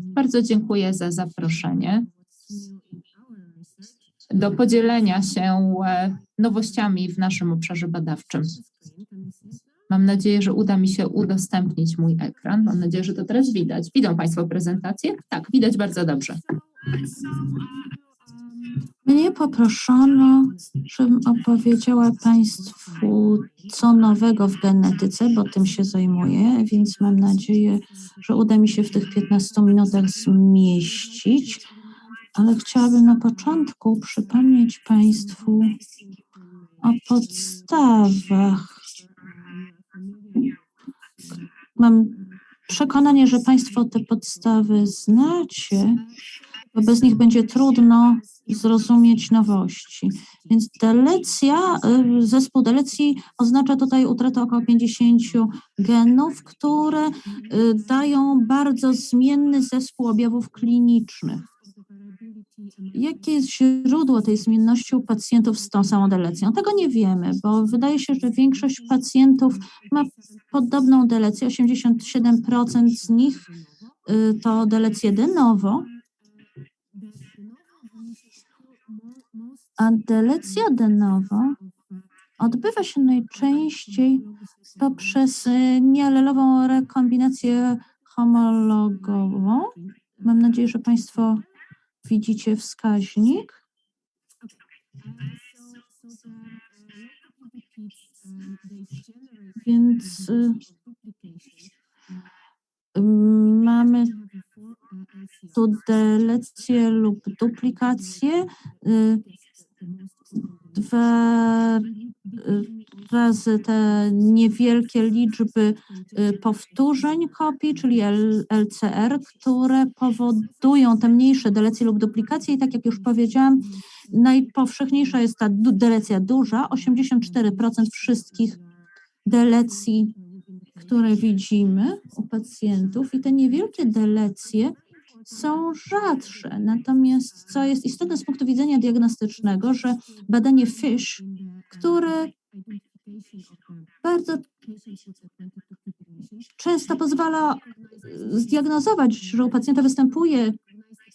Bardzo dziękuję za zaproszenie do podzielenia się e, nowościami w naszym obszarze badawczym. Mam nadzieję, że uda mi się udostępnić mój ekran. Mam nadzieję, że to teraz widać. Widzą Państwo prezentację? Tak, widać bardzo dobrze. Mnie poproszono, żebym opowiedziała Państwu, co nowego w genetyce, bo tym się zajmuję, więc mam nadzieję, że uda mi się w tych 15 minutach zmieścić. Ale chciałabym na początku przypomnieć Państwu o podstawach. Mam przekonanie, że Państwo te podstawy znacie, bo bez nich będzie trudno zrozumieć nowości. Więc delecja, y, zespół delecji oznacza tutaj utratę około 50 genów, które y, dają bardzo zmienny zespół objawów klinicznych. Jakie jest źródło tej zmienności u pacjentów z tą samą delecją? Tego nie wiemy, bo wydaje się, że większość pacjentów ma podobną delecję, 87% z nich y, to delecje de a delecja de novo odbywa się najczęściej poprzez y, niealelową rekombinację homologową. Mam nadzieję, że Państwo widzicie wskaźnik. Więc y, y, mamy tu delecję lub duplikację. Dwa razy te niewielkie liczby y, powtórzeń kopii, czyli LCR, które powodują te mniejsze delecje lub duplikacje. I tak jak już powiedziałam, najpowszechniejsza jest ta delecja duża. 84% wszystkich delecji, które widzimy u pacjentów i te niewielkie delecje są rzadsze. Natomiast co jest istotne z punktu widzenia diagnostycznego, że badanie FISH, które bardzo często pozwala zdiagnozować, że u pacjenta występuje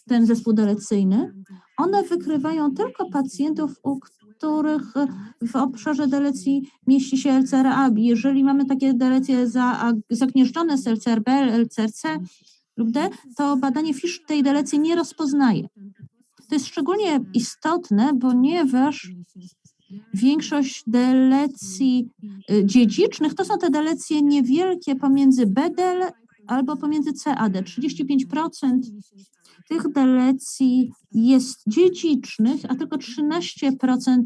ten zespół delecyjny, one wykrywają tylko pacjentów, u których w obszarze delecji mieści się LCR-A. Jeżeli mamy takie delecje za, zagnieżdżone z LCR-B, LCR-C lub D, to badanie FISH tej delecji nie rozpoznaje. To jest szczególnie istotne, ponieważ większość delecji y, dziedzicznych to są te delecje niewielkie pomiędzy BDL albo pomiędzy CAD. 35% tych delecji jest dziedzicznych, a tylko 13%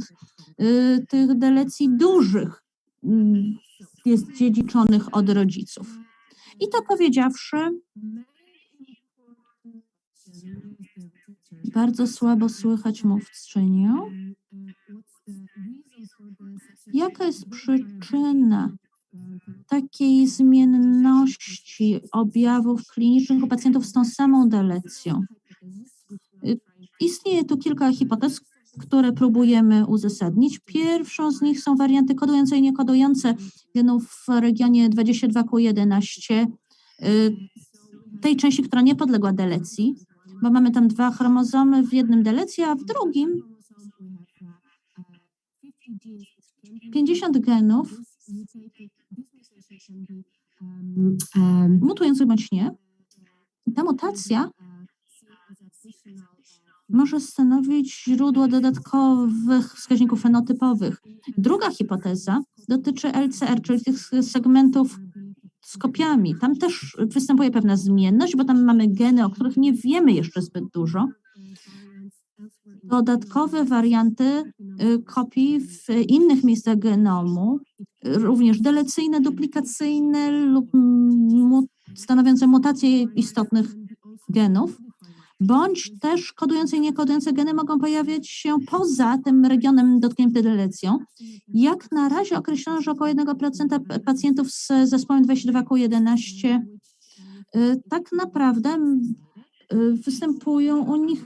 y, tych delecji dużych mm, jest dziedziczonych od rodziców. I to powiedziawszy, bardzo słabo słychać mówczynię. Jaka jest przyczyna takiej zmienności objawów klinicznych u pacjentów z tą samą delecją? Istnieje tu kilka hipotez, które próbujemy uzasadnić. Pierwszą z nich są warianty kodujące i niekodujące genów w regionie 22Q11, y, tej części, która nie podległa delecji, bo mamy tam dwa chromozomy w jednym delecji, a w drugim 50 genów mutujących bądź nie. Ta mutacja może stanowić źródło dodatkowych wskaźników fenotypowych. Druga hipoteza dotyczy LCR, czyli tych segmentów z kopiami. Tam też występuje pewna zmienność, bo tam mamy geny, o których nie wiemy jeszcze zbyt dużo. Dodatkowe warianty y, kopii w innych miejscach genomu, również delecyjne, duplikacyjne lub stanowiące mutacje istotnych genów, bądź też kodujące i niekodujące geny mogą pojawiać się poza tym regionem dotkniętym delecją. Jak na razie określono, że około 1% p- pacjentów z zespołem 22Q11 y, tak naprawdę y, występują u nich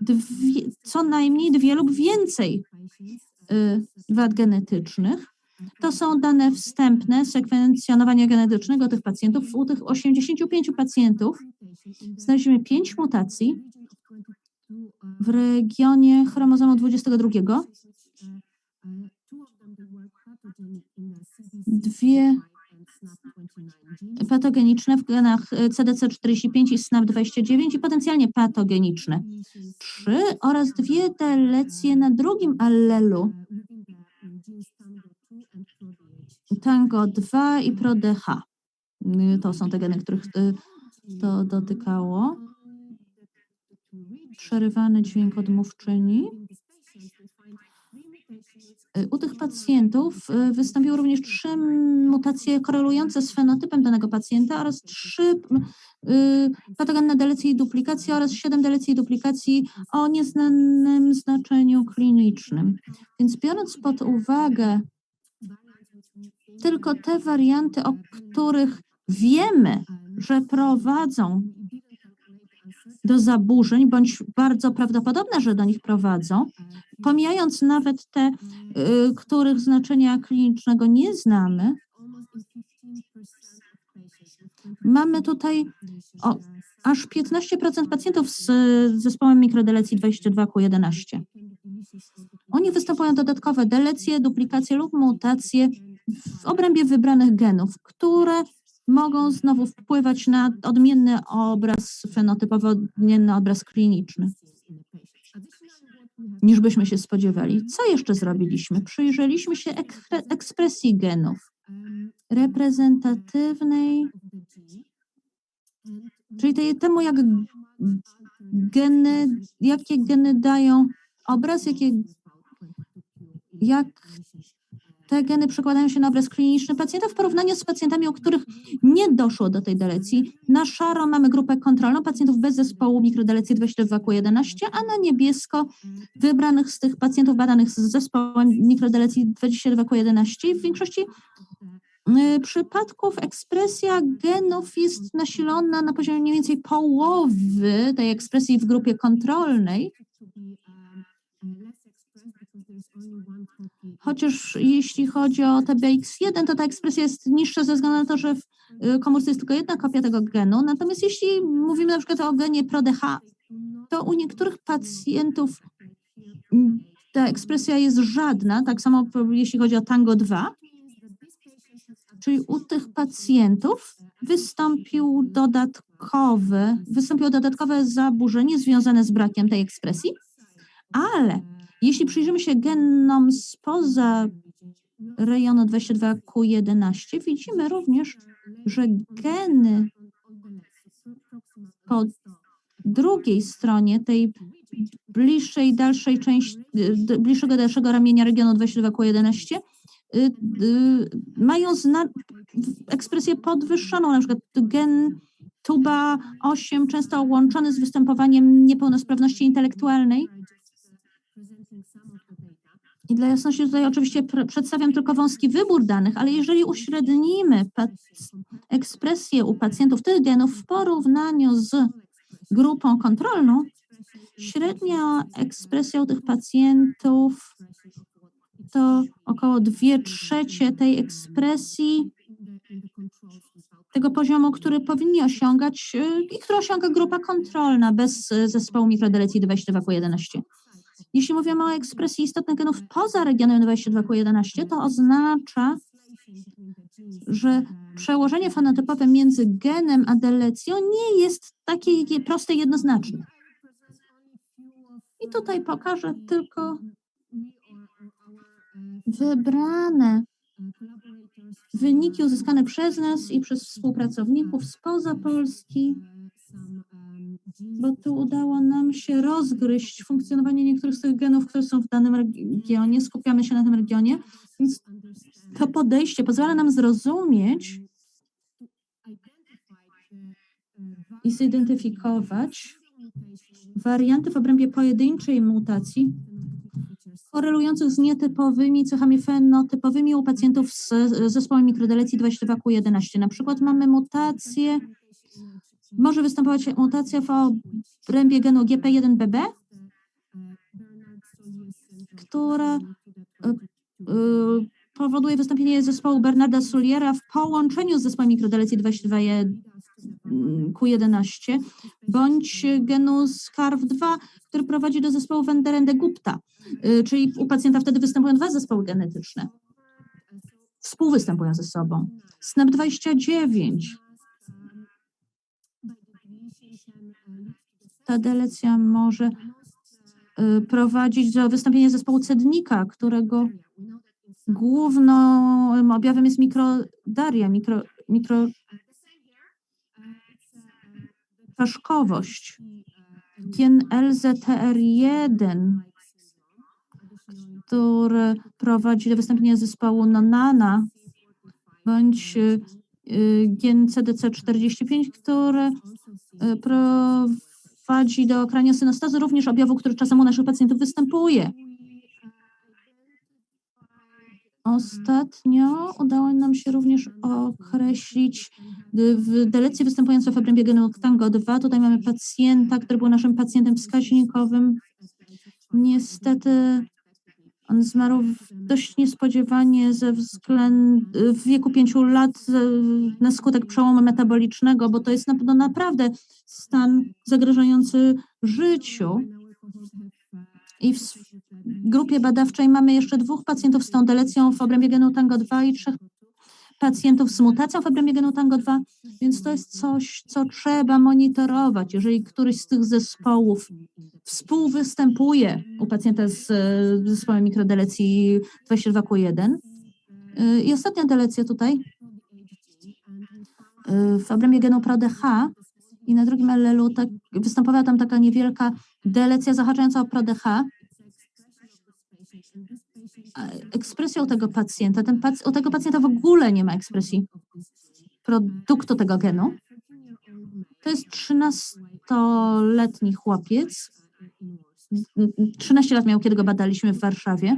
dwie, co najmniej dwie lub więcej y, wad genetycznych. To są dane wstępne sekwencjonowania genetycznego tych pacjentów. U tych 85 pacjentów znaleźliśmy 5 mutacji w regionie chromozomu 22, dwie patogeniczne w genach e, CDC45 i SNAP29 i potencjalnie patogeniczne. Trzy oraz dwie delecje na drugim allelu Tango 2 i ProDH. Y, To są te geny, których y, to dotykało. Przerywany dźwięk odmówczyni. Y, U tych pacjentów wystąpiły również trzy mutacje korelujące z fenotypem danego pacjenta oraz trzy patogenne delecje i duplikacje oraz siedem delecji i duplikacji o nieznanym znaczeniu klinicznym. Więc biorąc pod uwagę tylko te warianty, o których wiemy, że prowadzą do zaburzeń, bądź bardzo prawdopodobne, że do nich prowadzą, pomijając nawet te, y, których znaczenia klinicznego nie znamy, mamy tutaj o, aż 15% pacjentów z zespołem mikrodelecji 22Q11. Oni występują dodatkowe delecje, duplikacje lub mutacje w obrębie wybranych genów, które mogą znowu wpływać na odmienny obraz fenotypowy, odmienny obraz kliniczny, niż byśmy się spodziewali. Co jeszcze zrobiliśmy? Przyjrzeliśmy się ekspresji genów reprezentatywnej, czyli tej, temu, jak geny, jakie geny dają obraz, jakie, jak te geny przekładają się na obraz kliniczny pacjenta w porównaniu z pacjentami, u których nie doszło do tej delecji. Na szaro mamy grupę kontrolną pacjentów bez zespołu mikrodelecji 22Q11, a na niebiesko wybranych z tych pacjentów badanych z zespołem mikrodelecji 22Q11. W większości y, przypadków ekspresja genów jest nasilona na poziomie mniej więcej połowy tej ekspresji w grupie kontrolnej. Chociaż jeśli chodzi o TBX1, to ta ekspresja jest niższa ze względu na to, że w y, komórce jest tylko jedna kopia tego genu. Natomiast jeśli mówimy na przykład o genie ProDH, to u niektórych pacjentów ta ekspresja jest żadna, tak samo jeśli chodzi o Tango 2. Czyli u tych pacjentów wystąpił dodatkowy, wystąpiło dodatkowe zaburzenie związane z brakiem tej ekspresji, ale jeśli przyjrzymy się genom spoza rejonu 22Q11, widzimy również, że geny po drugiej stronie tej bliższej, dalszej części, bliższego, dalszego ramienia regionu 22Q11 y, y, mają ekspresję podwyższoną, na przykład gen tuba 8 często łączony z występowaniem niepełnosprawności intelektualnej. I dla jasności tutaj oczywiście pr- przedstawiam tylko wąski wybór danych, ale jeżeli uśrednimy ekspresję u pacjentów tych genów w porównaniu z grupą kontrolną, średnia ekspresja u tych pacjentów to około 2 trzecie tej ekspresji tego poziomu, który powinni osiągać y, i który osiąga grupa kontrolna bez y, zespołu mikrodelecji 22Q11. Jeśli mówimy o ekspresji istotnych genów poza regionem 22Q11, to oznacza, że przełożenie fenotypowe między genem a delecją nie jest takie proste i jednoznaczne. I tutaj pokażę tylko wybrane wyniki uzyskane przez nas i przez współpracowników spoza Polski, bo tu udało nam się rozgryźć funkcjonowanie niektórych z tych genów, które są w danym regionie, skupiamy się na tym regionie, więc to podejście pozwala nam zrozumieć i zidentyfikować warianty w obrębie pojedynczej mutacji korelujących z nietypowymi cechami fenotypowymi u pacjentów z zespołem mikrodelecji 22Q11. Na przykład mamy mutację, może występować mutacja w obrębie genu GP1BB, która y, y, powoduje wystąpienie zespołu Bernarda Suliera w połączeniu z zespołem mikrodelecji 22 Q11 bądź genu SCARF2, który prowadzi do zespołu Venderende Gupta, y, czyli u pacjenta wtedy występują dwa zespoły genetyczne. Współwystępują ze sobą. SNAP29. Ta delecja może y, prowadzić do wystąpienia zespołu cednika, którego głównym objawem jest mikrodaria, mikro, mikro czaszkowość. Gen LZTR1, który prowadzi do wystąpienia zespołu Nonana, bądź gen CDC45, który prowadzi do kraniosynestazy, również objawu, który czasem u naszych pacjentów występuje. Ostatnio udało nam się również określić y, w delecji występującą w obrębie genu TANGO2. Tutaj mamy pacjenta, który był naszym pacjentem wskaźnikowym. Niestety on zmarł dość niespodziewanie ze względu w wieku pięciu lat na skutek przełomu metabolicznego, bo to jest na, naprawdę stan zagrażający życiu. I w grupie badawczej mamy jeszcze dwóch pacjentów z tą delecją w obrębie genu TANGO2 i trzech pacjentów z mutacją obrębie genu TANGO2, więc to jest coś, co trzeba monitorować. Jeżeli któryś z tych zespołów współwystępuje u pacjenta z zespołem mikrodelecji 22Q1. Y, I ostatnia delecja tutaj y, w obrębie genu ProDH i na drugim allelu tak, występowała tam taka niewielka delecja zahaczająca o ProDH. A Ekspresją tego pacjenta, ten pac- u tego pacjenta w ogóle nie ma ekspresji produktu tego genu. To jest 13-letni chłopiec. 13 lat miał, kiedy go badaliśmy w Warszawie.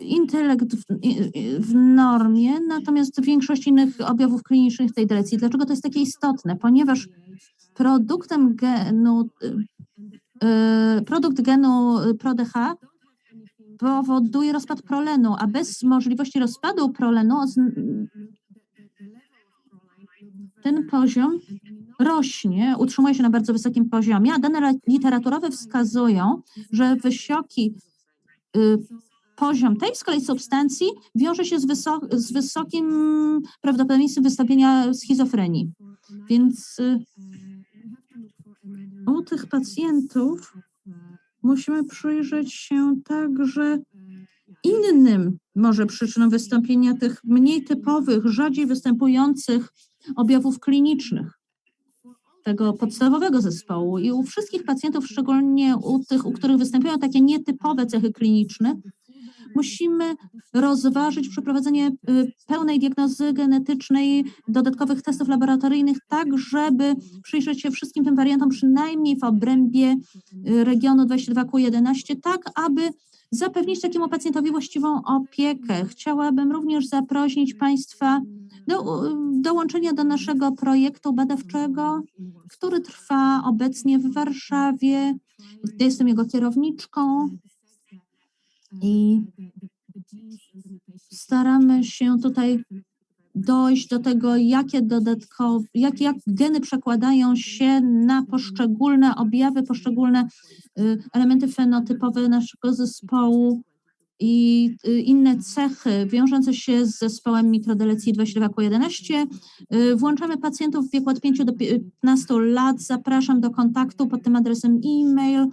Intelekt w, w normie, natomiast większość innych objawów klinicznych tej delecji. Dlaczego to jest takie istotne? Ponieważ produktem genu, produkt genu ProDH powoduje rozpad prolenu, a bez możliwości rozpadu prolenu ten poziom rośnie, utrzymuje się na bardzo wysokim poziomie, a dane ra- literaturowe wskazują, że wysoki y, poziom tej z kolei substancji wiąże się z, wyso- z wysokim prawdopodobieństwem wystąpienia schizofrenii. Więc y, tych pacjentów musimy przyjrzeć się także innym może przyczynom wystąpienia tych mniej typowych, rzadziej występujących objawów klinicznych tego podstawowego zespołu. I u wszystkich pacjentów, szczególnie u tych, u których występują takie nietypowe cechy kliniczne, musimy rozważyć przeprowadzenie y, pełnej diagnozy genetycznej, dodatkowych testów laboratoryjnych, tak żeby przyjrzeć się wszystkim tym wariantom, przynajmniej w obrębie y, regionu 22Q11, tak aby zapewnić takiemu pacjentowi właściwą opiekę. Chciałabym również zaprosić Państwa do dołączenia do naszego projektu badawczego, który trwa obecnie w Warszawie. Jestem jego kierowniczką i staramy się tutaj dojść do tego, jakie dodatkowe, jak, jak geny przekładają się na poszczególne objawy, poszczególne y, elementy fenotypowe naszego zespołu i y, inne cechy wiążące się z zespołem mikrodelecji 22Q11. Y, Włączamy pacjentów w wieku od 5 do 15 lat. Zapraszam do kontaktu pod tym adresem e-mail.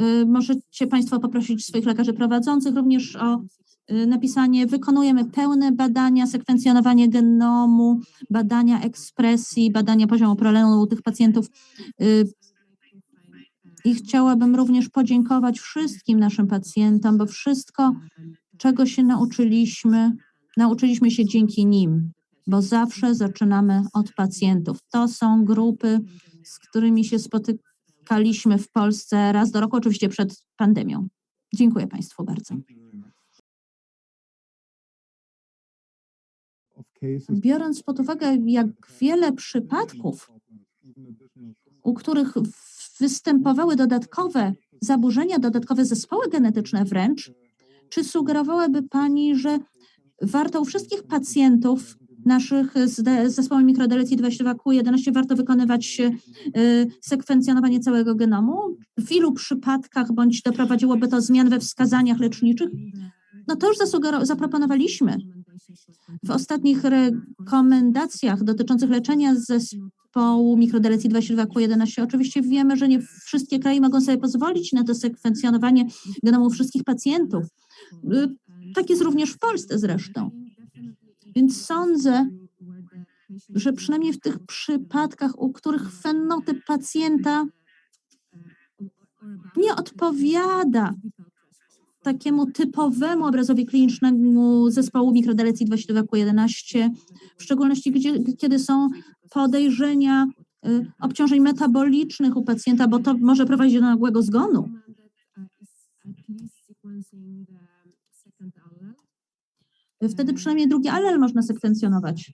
Y, Możecie Państwo poprosić swoich lekarzy prowadzących również o y, napisanie. Wykonujemy pełne badania, sekwencjonowanie genomu, badania ekspresji, badania poziomu prolenu tych pacjentów. Y, I chciałabym również podziękować wszystkim naszym pacjentom, bo wszystko, czego się nauczyliśmy, nauczyliśmy się dzięki nim, bo zawsze zaczynamy od pacjentów. To są grupy, z którymi się spotykaliśmy w Polsce raz do roku, oczywiście przed pandemią. Dziękuję Państwu bardzo. Biorąc pod uwagę, jak wiele przypadków, u których występowały dodatkowe zaburzenia, dodatkowe zespoły genetyczne wręcz? Czy sugerowałaby Pani, że warto u wszystkich pacjentów naszych z, zespołem mikrodelecji 22Q11 warto wykonywać y, sekwencjonowanie całego genomu? W ilu przypadkach bądź doprowadziłoby to zmian we wskazaniach leczniczych? No to już zaproponowaliśmy. W ostatnich rekomendacjach dotyczących leczenia zespołu mikrodelecji 22Q11 oczywiście wiemy, że nie wszystkie kraje mogą sobie pozwolić na to sekwencjonowanie genomu wszystkich pacjentów. Y, Tak jest również w Polsce zresztą. Więc sądzę, że przynajmniej w tych przypadkach, u których fenotyp pacjenta nie odpowiada takiemu typowemu obrazowi klinicznemu zespołu mikrodelecji 22Q11, w szczególności gdzie, kiedy są podejrzenia y, obciążeń metabolicznych u pacjenta, bo to może prowadzić do nagłego zgonu. Wtedy przynajmniej drugi allel można sekwencjonować.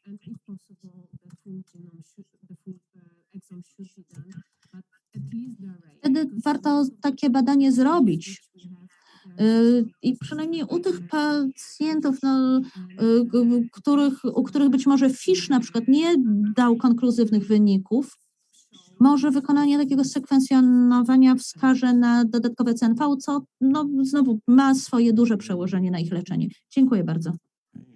Wtedy warto takie badanie zrobić. Y, I przynajmniej u tych pacjentów, no, y, których, u których być może FISZ na przykład nie dał konkluzywnych wyników, może wykonanie takiego sekwencjonowania wskaże na dodatkowe CNV, co no, znowu ma swoje duże przełożenie na ich leczenie. Dziękuję bardzo.